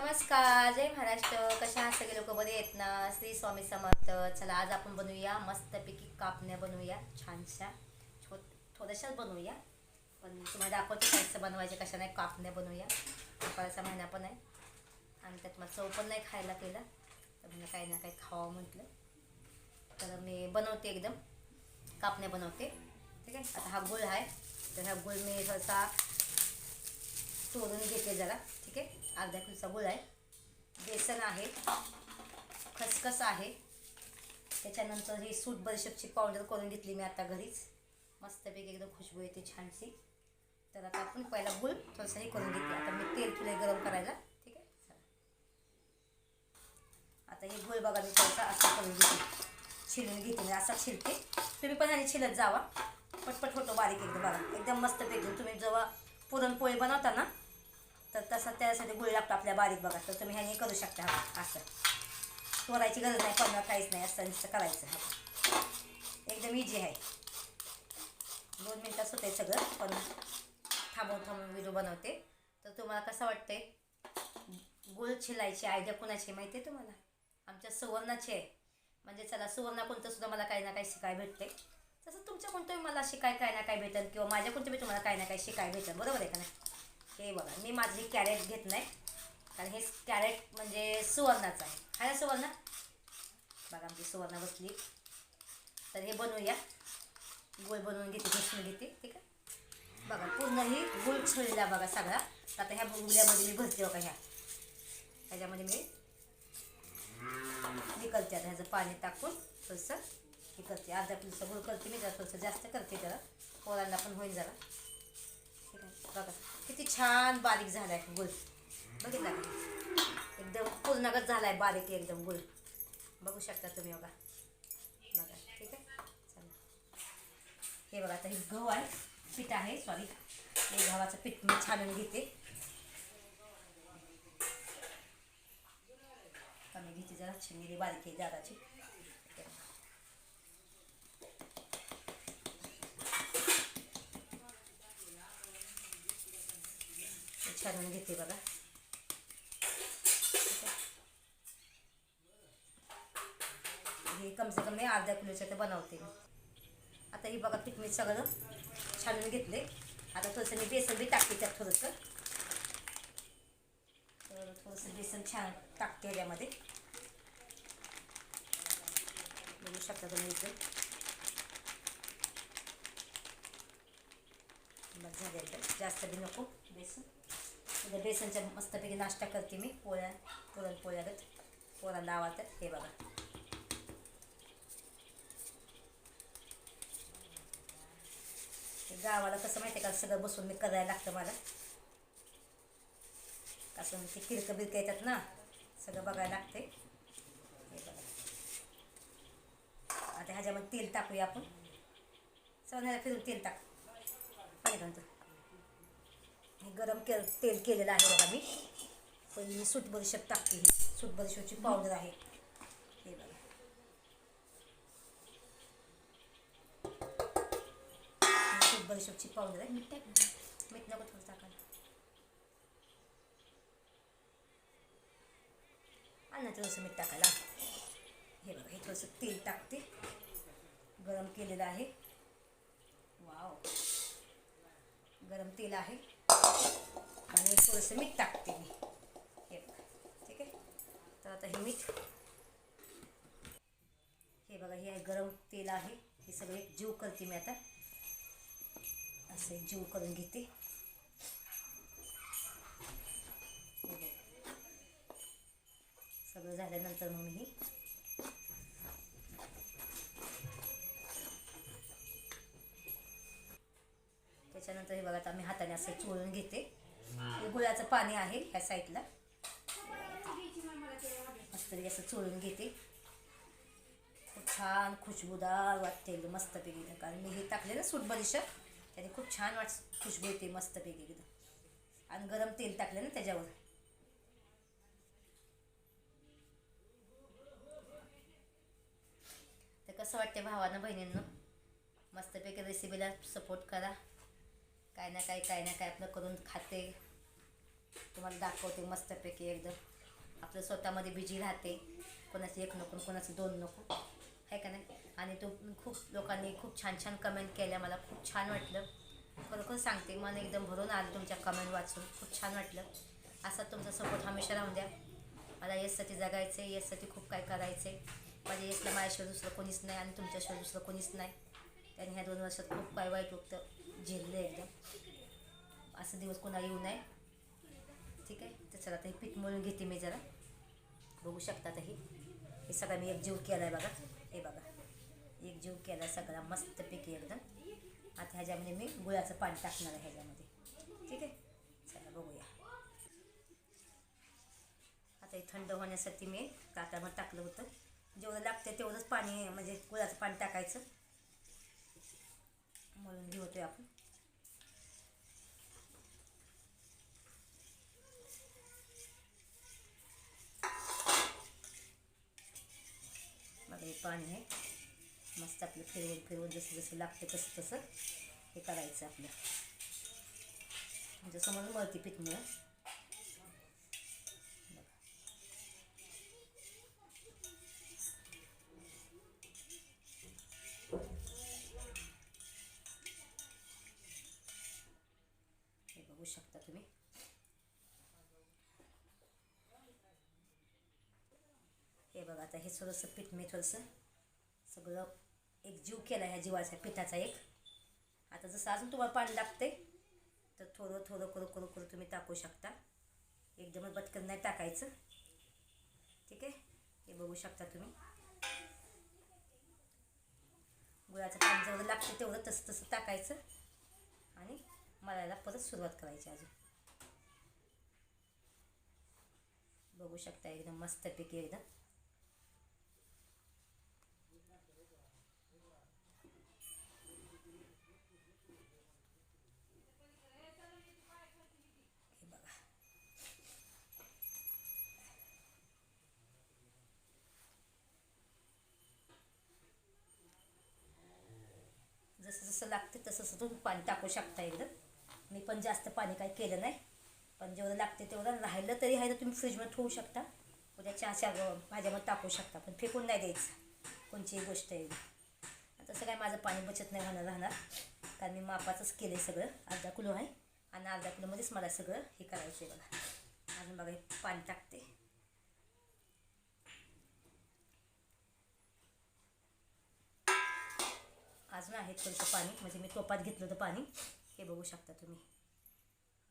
नमस्कार जय महाराष्ट्र. कशा आहात सगळे लोक? बरे आहेत ना? श्री स्वामी समर्थ. चला आज आपण बनवूया मस्तपैकी कापण्या बनवूया. छानशा. छो थोड्याशाच बनवूया. पण तुम्हाला दाखवते कसं बनवायचे कशा नाही कापण्या बनवूया. कापायचा महिना पण आहे. आणि त्यात मला चव पण नाही खायला केलं. तर मला काही ना काही खावं म्हटलं. तर मी बनवते एकदम. कापण्या बनवते. ठीक आहे? आता हा गुळ आहे. तर हा गुळ मी थोडासा तोडून घेते जरा. अर्धा किलोचा गुळ आहे. बेसन आहे. खसखस आहे. त्याच्यानंतर ही सूट बडीशेपची पावडर करून घेतली मी आता घरीच. मस्तपैकी एकदम खुशबू येते छानशी. तर आता आपण पहिला गुळ थोडंसं हे करून घेते. आता मी तेल तुला गरम करायला. ठीक आहे? चला. आता हे गुळ बघा मी थोडासा असं करून घेते. छिलून घेते मी. असा छिलते. तुम्ही पण आणि छिलत जावा. पटपट होतो बारीक एकदम बघा. एकदम मस्तपैकी. तुम्ही जेव्हा पुरणपोळी बनवता ना तर तसं त्यासाठी गुळ लागतो आपल्या बारीक बघा तर तुम्ही ह्याने करू शकता हा असं. तोरायची गरज नाही पण काहीच नाही असं नुसतं करायचं हा. एकदम इझी आहे. दोन मिनटात होते सगळं पण थांबवून थांबून व्हिडिओ बनवते. तर तुम्हाला कसं वाटते गुळ छिलायची आयडिया कुणाची माहिती आहे तुम्हाला? आमच्या सुवर्णाची आहे. म्हणजे चला सुवर्णा कोणतं सुद्धा मला काही ना काही शिकाय भेटते तसं तुमच्या कोणतं मला शिकाय काय ना काय भेटेल किंवा माझ्या कोणतं बी तुम्हाला काही ना काही शिकाय भेटेल. बरोबर आहे का नाही? हे बघा मी माझी कॅरेट घेत नाही. कारण हे कॅरेट म्हणजे सुवर्णाचं आहे. आहे ना सुवर्णा? बघा आमची सुवर्ण बसली. तर हे बनवूया. गुळ बनवून घेते घुसून घेते ठीक आहे? बघा पूर्ण ही गुळ छळला बघा सगळा. आता ह्या गुल्यामध्ये मी भरते बघा ह्या. ह्याच्यामध्ये मी हे करते आता ह्याचं पाणी टाकून थोडंसं हे करते. अर्धा किलोचं गुळ करते मी जरा थोडंसं जास्त करते जरा. पोरांना पण होईल जरा. ठीक आहे? बघा. किती छान बारीक झाला आहे गुळ. बघितला का? एकदम पूर्णगत झाला आहे बारीक एकदम गुळ. बघू शकता तुम्ही बघा. बघा ठीक आहे? चला. हे बघा आता हे गहू आहे. पीठ आहे सॉरी हे गव्हाचं पीठ मी छानून घेते. कमी घेते जरा चिंगरी बारीक आहे दादाची छान घेते बघा. हे कम से कम मी अर्ध्या किलोचं ते बनवते मी. आता ही बघा पीठ मी सगळं छानून घेतले आता थोडंसं मी बेसन बी टाकते त्यात थोडंसं. तर थोडंसं बेसन छान टाकते यामध्ये बघू शकता तुम्ही इथं. बस झाले जास्त बी नको बेसन. आता बेसनच्या मस्तपैकी नाश्ता करते मी. पोळ्या पुरणपोळ्यागत पोळ्यांना आवडतात हे बघा. ते गावाला कसं माहिती आहे का? सगळं बसून मी करायला लागतं मला. कसं ते किरकं बिरकं येतात ना? सगळं बघायला लागते. हे बघा. आता ह्याच्यामध्ये तेल टाकूया आपण. सोन्याला फिरून तेल टाक. पाहिजे म्हणतो हे गरम के तेल केलेलं आहे बघा मी. पण मी सूट बडीशेप टाकते ही. सूट बडीशेपची पावडर आहे. हे बघा. सूट बडीशेपची पावडर आहे. मीठ टाक. मीठ नको थोडं टाकायला. आणि थोडंसं मीठ टाकायला. हे बघा हे थोडंसं तेल टाकते. गरम केलेलं आहे. वाव. गरम तेल आहे. आणि थोडंसं मीठ टाकते मी. हे बघा ठीक आहे? तर आता हे मीठ. हे बघा हे गरम तेल आहे. हे सगळे जीव करते मी आता. असं जीव करून घेते. सगळं झाल्यानंतर मग मी त्याच्यानंतर हे बघा आता मी हाताने असं चोळून घेते. गुळाचं पाणी आहे ह्या साईडला. मस्त असं चोळून घेते. खूप छान खुशबूदार वाटते एकदम मस्तपैकी एकदम. कारण मी हे टाकले ना सूट बडीशेप त्याने खूप छान वाट खुशबू येते मस्तपैकी एकदम. आणि गरम तेल टाकलं ना त्याच्यावर. तर कसं वाटते भावानं बहिणींना? मस्तपैकी रेसिपीला सपोर्ट करा. काय ना काय काय ना काय आपलं करून खाते. तुम्हाला दाखवते मस्तपैकी एकदम. आपलं स्वतःमध्ये बिझी राहते. कोणाचं एक नको कोणाचं दोन नको. आहे का नाही? आणि तो खूप लोकांनी खूप छान छान कमेंट केल्या. मला खूप छान वाटलं. खरोखर सांगते मन एकदम भरून आलं तुमच्या कमेंट वाचून. खूप छान वाटलं. असा तुमचा सपोर्ट हमेशा राहून द्या. मला येससाठी जगायचं आहे येससाठी खूप काय करायचं आहे माझ्या येसला माझ्याशिवाय दुसरं कोणीच नाही आणि तुमच्याशिवाय दुसरं कोणीच नाही. त्यांनी ह्या दोन वर्षात खूप काय वाईट होतं झेललं एकदम. असं दिवस कोणा येऊ नये. ठीक आहे? तर चला आता हे पीठ मळून घेते मी जरा. बघू शकता आता हे. सगळा मी एकजीव केला आहे बघा. हे बघा. एकजीव केला आहे सगळा मस्तपैकी एकदम. आता ह्याच्यामध्ये मी गुळाचं पाणी टाकणार आहे ह्याच्यामध्ये. ठीक आहे? चला बघूया. आता हे थंड होण्यासाठी मी ताटामध्ये टाकलं होतं. जेवढं लागतं तेवढंच पाणी म्हणजे गुळाचं पाणी टाकायचं. मळून घेतोय आपण. बघा हे पाणी आहे. मस्त आपलं फिरवून फिरवून जसं जसं लागतं तसं तसं हे करायचं आपलं. म्हणजे जसं मला मळती पीठ मिळेल. हे थोडंसं पीठ मी थोडंसं सगळं एक जीव केला ह्या जीवाचा पिठाचा एक. आता जसं अजून तुम्हाला पाणी लागते तर थोडं थोडं करू करू करू तुम्ही टाकू शकता. एकदमच बटकन नाही टाकायचं. ठीक आहे? हे बघू शकता तुम्ही. गुळाचं पाणी जेवढं लागतं तेवढं तसं तसं टाकायचं. आणि मळायला परत सुरुवात करायची अजून. बघू शकता एकदम मस्तपैकी एकदम हे बघा जसं जसं लागते तसं तसं तुम्ही पाणी टाकू शकता एकदम मी पण जास्त पाणी काही केलं नाही. पण जेवढं लागते तेवढं राहिलं तरी आहे तर तुम्ही फ्रीजमध्ये ठेवू शकता. उद्या चहाच्या भाज्यामध्ये टाकू शकता पण फेकून नाही द्यायचं. कोणतीही गोष्ट आहे. तसं काय माझं पाणी बचत नाही होणार राहणार. कारण मी मापाचंच केलं आहे सगळं. अर्धा किलो आहे. आणि अर्धा किलोमध्येच मला सगळं हे करायचं आहे बघा. अजून बघा पाणी टाकते. अजून आहे थोडंसं पाणी म्हणजे मी टोपात घेतलं होतं पाणी. हे बघू शकता तुम्ही.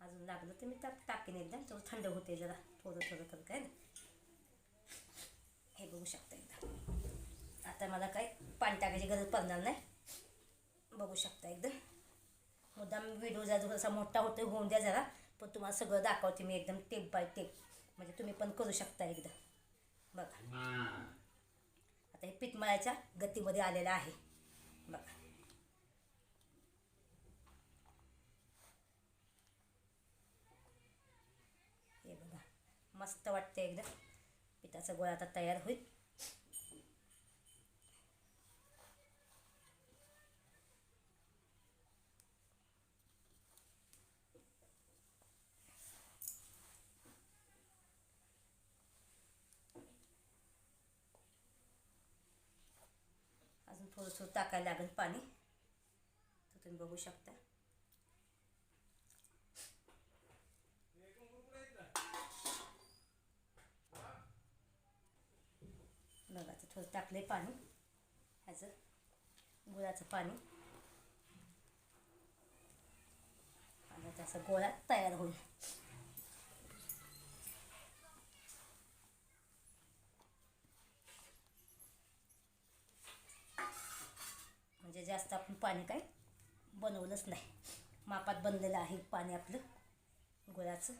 अजून लागलं तर मी टाक टाकेन एकदा. थोडं थंड होते जरा. थोडं थोडं करत काय ना हे बघू शकता एकदा. आता मला काय पाणी टाकायची गरज पडणार नाही. बघू शकता एकदम मुद्दाम व्हिडिओ जरा थोडासा मोठा होतो होऊन द्या जरा. पण तुम्हाला सगळं दाखवते मी एकदम टेप बाय टेप. म्हणजे तुम्ही पण करू शकता एकदा. बघा. आता हे पीठ मळायच्या गतीमध्ये आलेलं आहे. बघा हे बघा मस्त वाटते एकदम पिठाचा गोळा आता तयार होईल. अजून थोडंसं टाकायला लागेल पाणी. तर तुम्ही बघू शकता बघा आता थोडं टाकले पाणी. ह्याचं गुळाचं पाणी. आणि त्याचा गोळा तयार होईल. म्हणजे जास्त आपण पाणी काय बनवलंच नाही. मापात बनलेलं आहे पाणी आपलं गुळाचं.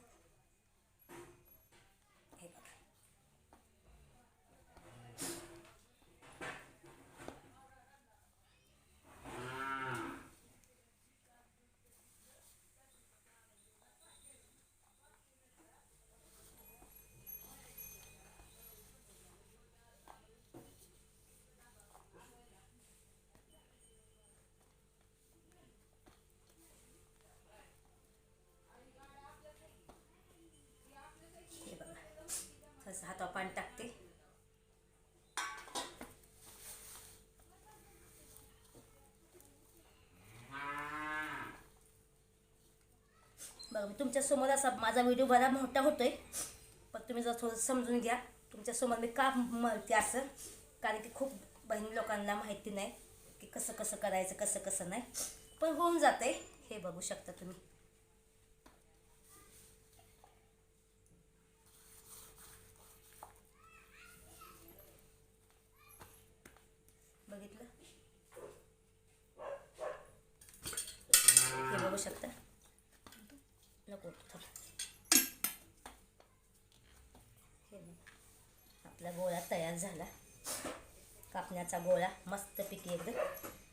तुमच्यासमोर असा माझा व्हिडिओ बरा मोठा होतो आहे पण तुम्ही जर थोडं समजून घ्या. तुमच्यासमोर मी का म्हणते असं? कारण की खूप बहीण लोकांना माहिती नाही की कसं कसं करायचं कसं कसं नाही. पण होऊन जाते हे बघू शकता तुम्ही बघितलं हे बघू शकता नको हे आपला गोळा तयार झाला. कापण्याचा गोळा मस्तपैकी एकदम.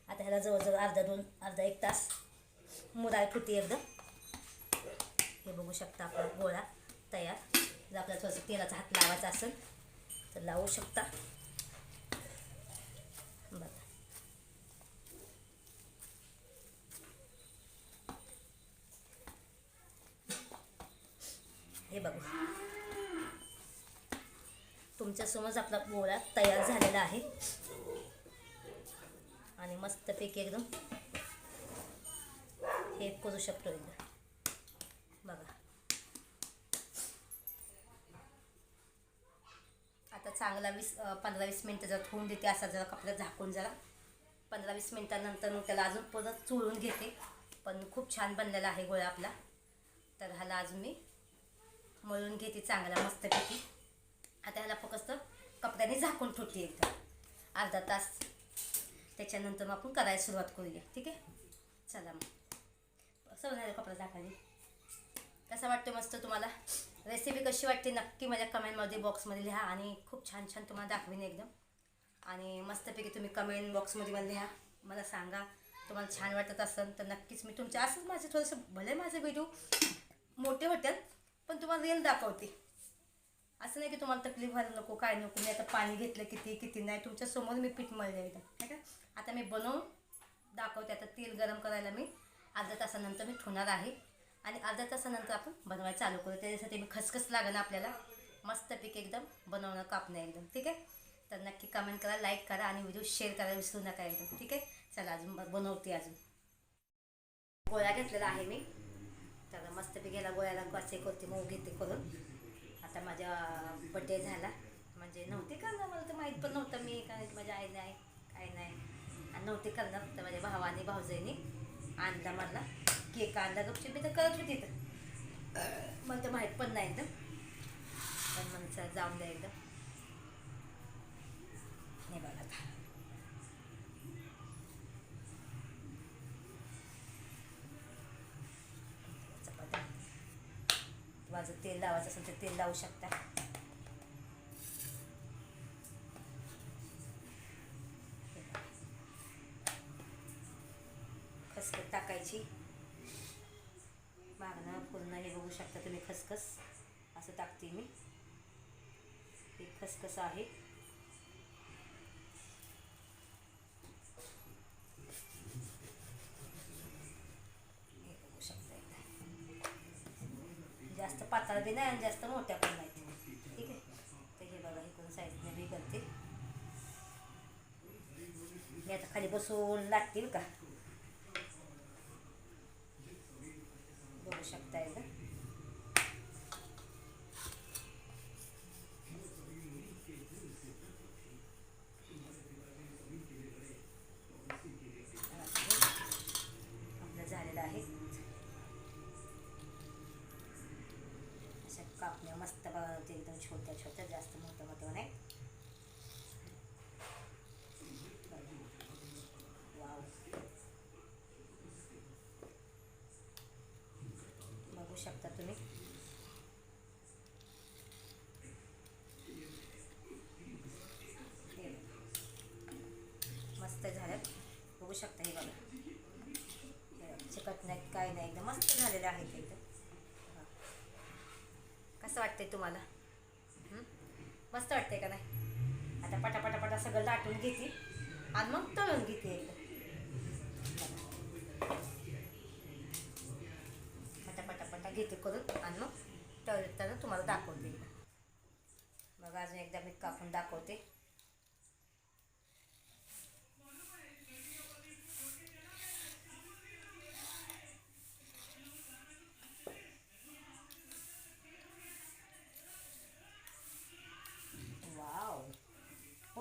आता ह्याला जवळजवळ अर्धा दोन अर्धा एक तास मुराय फुटी एकदम. हे बघू शकता आपला गोळा तयार. जर आपल्याला थोडंसं तेलाचा हात लावायचा असेल तर लावू शकता बघा हे बघू तुमच्यासमोर आपला गोळा तयार झालेला आहे. आणि मस्तपैकी एकदम हे करू शकतो एकदा. बघा. आता चांगला वीस पंधरा वीस मिनटं जर होऊन देते असा जरा कपडा झाकून जरा. पंधरा वीस मिनटानंतर मग त्याला अजून परत चोळून घेते. पण खूप छान बनलेला आहे गोळा आपला. तर ह्याला अजून मी मळून घेते चांगला मस्तपैकी आता ह्याला फक्त कपड्याने झाकून ठेवते एकदम अर्धा तास. त्याच्यानंतर मग आपण करायला सुरुवात करूया. ठीक आहे? चला मग. असं झालं कपडा झाकायला कसं वाटतं मस्त तुम्हाला? रेसिपी कशी वाटते नक्की माझ्या कमेंटमध्ये बॉक्समध्ये लिहा आणि खूप छान छान तुम्हाला दाखवीन एकदम. आणि मस्तपैकी तुम्ही कमेंट बॉक्समध्ये मला लिहा. मला सांगा. तुम्हाला छान वाटत असेल तर नक्कीच मी तुमच्या असंच माझे थोडंसं भले माझे व्हिडिओ मोठे होतात पण तुम्हाला रील दाखवते. असं नाही की तुम्हाला तकलीफ व्हायला नको काय नको मी आता पाणी घेतलं किती किती नाही तुमच्यासमोर मी पीठ मळले एकदम ठीक आहे? आता मी बनवून दाखवते आता तेल गरम करायला मी अर्ध्या तासानंतर मी ठेवणार आहे. आणि अर्ध्या तासानंतर आपण बनवायला चालू करू. त्याच्यासाठी मी खसखस लागेल आपल्याला. मस्तपैकी एकदम बनवणं कापणं एकदम ठीक आहे? तर नक्की कमेंट करा लाईक करा आणि व्हिडिओ शेअर करायला विसरू नका एकदम ठीक आहे? चला अजून बनवते अजून. गोळ्या घेतलेला आहे मी. तर मस्तपैकी याला गोळ्याला कसे करते मऊ घेते करून. आता माझ्या बड्डे झाला. म्हणजे नव्हते करणार मला तर माहीत पण नव्हतं मी काय माझ्या आई नाही काय नाही. आणि नव्हते करणार तर माझ्या भावाने भाऊजाईने आणला मला. केक आणला गपची मी तर करत होती तर मला तर माहीत पण नाही एकदम पण म्हणचं जाऊन द्या एकदम हे बघा. लावायचं असेल तर तेल लावू शकता. खसखस टाकायची. मागणं पूर्ण हे बघू शकता तुम्ही खसखस. असं टाकते मी. हे खसखस आहे. पातळ बी नाही आणि जास्त मोठ्या पण नाही ठीक आहे? तर हे बघा इकडून साईडने बी करते मी आता खाली बसून लागतील का बघू शकता एकदा आपलं झालेलं आहे अशा कापण्या मस्त बघा होते एकदम छोट्या छोट्या जास्त मोठ्या मोठ्या नाही वाव बघू शकता तुम्ही हे बघा. मस्त झालं बघू शकता हे बघा. चिकट नाही काय नाही एकदम मस्त झालेलं आहे ते एकदम. कसं वाटतंय तुम्हाला? मस्त वाटतंय का नाही? आता पटापटापटा सगळं लाटून घेते आणि मग तळून घेते एकदम पटापटापटा घेते करून आणि मग तळताना तुम्हाला दाखवते. मग अजून एकदा मी कापून दाखवते.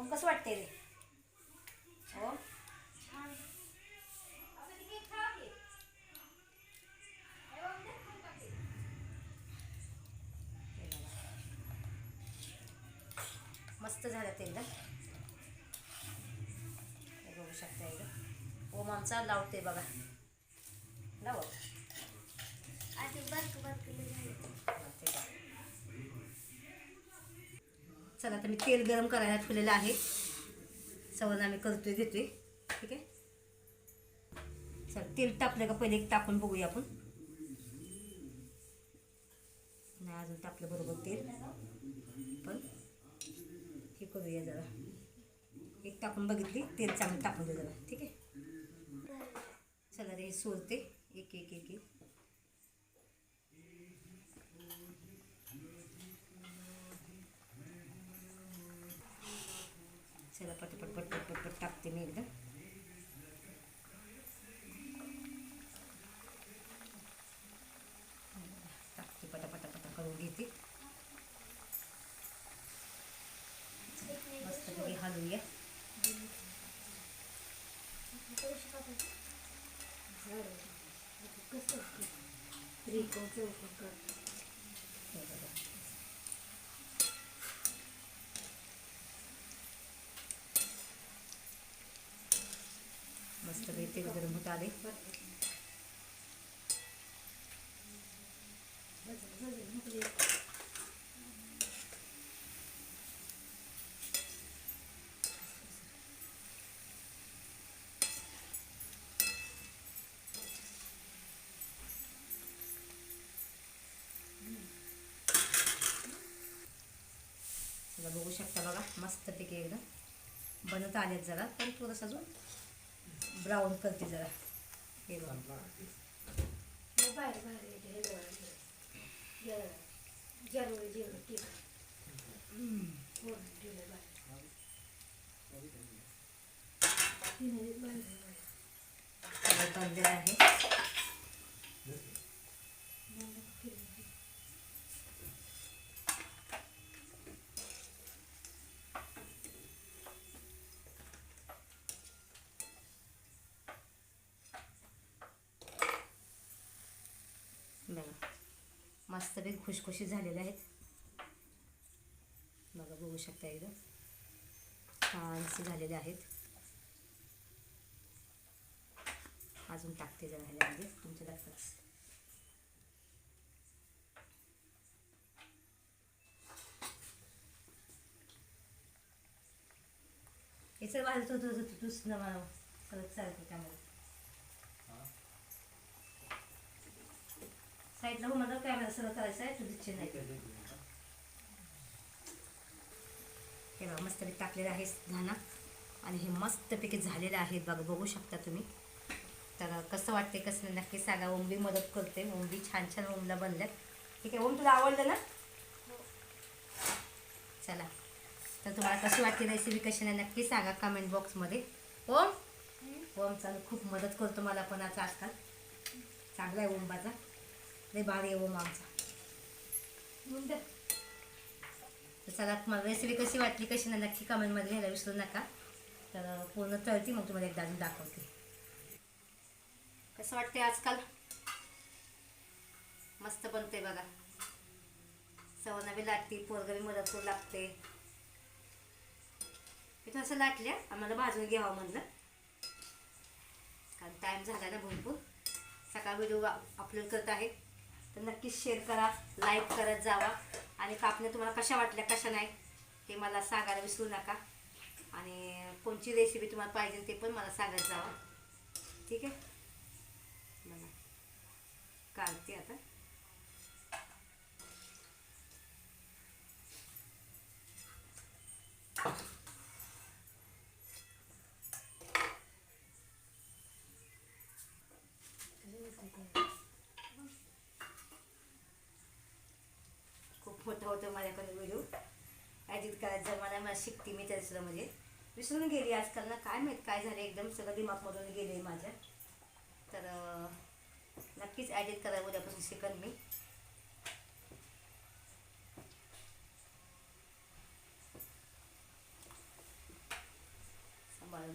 मग कसं वाटते रे? हो? मस्त झालं ते एकदम हे बघू शकता एकदा ओम आमचा लावते बघा. लावत बरं बरं बरक बरकले झाले चला आता मी तेल गरम करायला ठेवलेलं आहे. सवण आम्ही करतोय घेतोय. ठीक आहे? चल तेल टाकलं का पहिले एक टाकून बघूया आपण. नाही अजून टाकलं बरोबर तेल. पण हे करूया जरा. एक टाकून बघितली तेल चांगलं टाकून दे जरा. ठीक आहे? चला रे सोडते एक एक एक एक. चला पटपट पटपट पटपट टाकते मी एकदम टाकते पटापटा पटा करून घेते मस्तपैकी हलवूया हे बघा. मस्तपैकी तेल गरम होत आले. बघू शकता बघा मस्तपैकी एकदम बनवता आलेत जरा. पण थोडंसं अजून ब्राऊन करते जरा. हे बघा. नाही मस्तपैकी खुशखुशी झालेले आहेत बघा बघू शकता एकदम छानसे झालेले आहेत अजून टाकते जरा ह्याच्यामध्ये तुमच्या लक्षात हे सर होतं तू तू तू तूच न सगळं चालतं त्यामध्ये साईडला हो मला कॅमेरा सगळं करायचं आहे तुझी इच्छा नाही हे बघा मस्तपैकी टाकलेलं आहे धाना. आणि हे मस्तपैकी झालेलं आहे बघा बघू शकता तुम्ही. तर कसं वाटते कसं नाही नक्की सांगा. ओम बी मदत करते ओम बी छान छान ओमला बनल्यात. ठीक आहे ओम तुला आवडलं ना? चला. तर तुम्हाला कशी वाटते रेसिपी कशी नाही नक्की सांगा कमेंट बॉक्समध्ये ओम. ओम चालू खूप मदत करतो मला पण आता आजकाल. चांगला आहे ओमबाचा. लय भारी आहे आमचा चला तुम्हाला रेसिपी कशी वाटली कशी नाही नक्की कमेंटमध्ये लिहायला विसरू नका तर पूर्ण तळती मग तुम्हाला एकदा दाखवते कसं वाटते आजकाल मस्त बनते बघा सवना बी लागते पोरगा बी मदत करू लागते मी असं लाटल्या आम्हाला भाजून घ्यावं म्हणलं कारण टाईम झाला ना भरपूर सकाळ व्हिडिओ अपलोड करत आहे तर नक्कीच शेअर करा लाईक करत जावा. आणि कापण्या तुम्हाला कशा वाटल्या कशा नाही हे मला सांगायला विसरू नका. आणि कोणची रेसिपी तुम्हाला पाहिजे ते पण मला सांगत जावा. ठीक आहे? बघा. काढते आता. मोठं होतं माझ्याकडे व्हिडिओ ॲडिट करायचं मला मला शिकते मी त्याचं म्हणजे. विसरून गेली आजकाल ना काय माहीत काय झालं एकदम सगळं दिमागमधून गेले माझ्या तर नक्कीच ॲडिट करा उद्यापासून शिकन मी.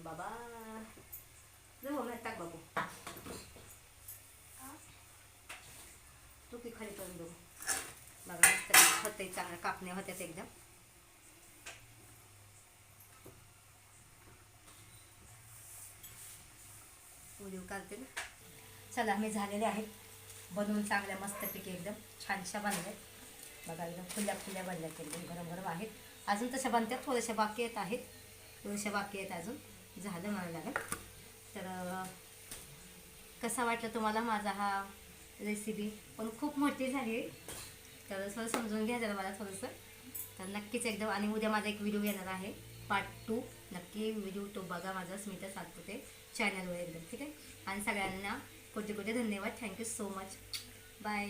बाबा. जाऊ मी टाक बाबू. तू की खाली करून बघू. बघा होते चांगलं कापण्या होतात एकदम. उडीव काढते ना. चला मी झालेले आहेत बनवून चांगल्या मस्तपैकी एकदम छानशा बनल्या बघा एकदम खुल्या खुल्या बनल्यात एकदम गरम गरम आहेत. अजून तशा बनतात थोड्याशा बाकी येत आहेत. थोड्याशा बाकी आहेत अजून. झालं म्हणायला लागेल तर कसा वाटला तुम्हाला माझा हा रेसिपी पण खूप मोठी झाली. तर थोडं समजून घ्या जरा मला थोडंसं. तर नक्कीच एकदम आणि उद्या माझा एक व्हिडिओ येणार आहे. पार्ट टू नक्की व्हिडिओ तो बघा माझा स्मिता सातपुते चॅनलवर एकदम ठीक आहे? आणि सगळ्यांना कोटी कोटी धन्यवाद. Thank you so much bye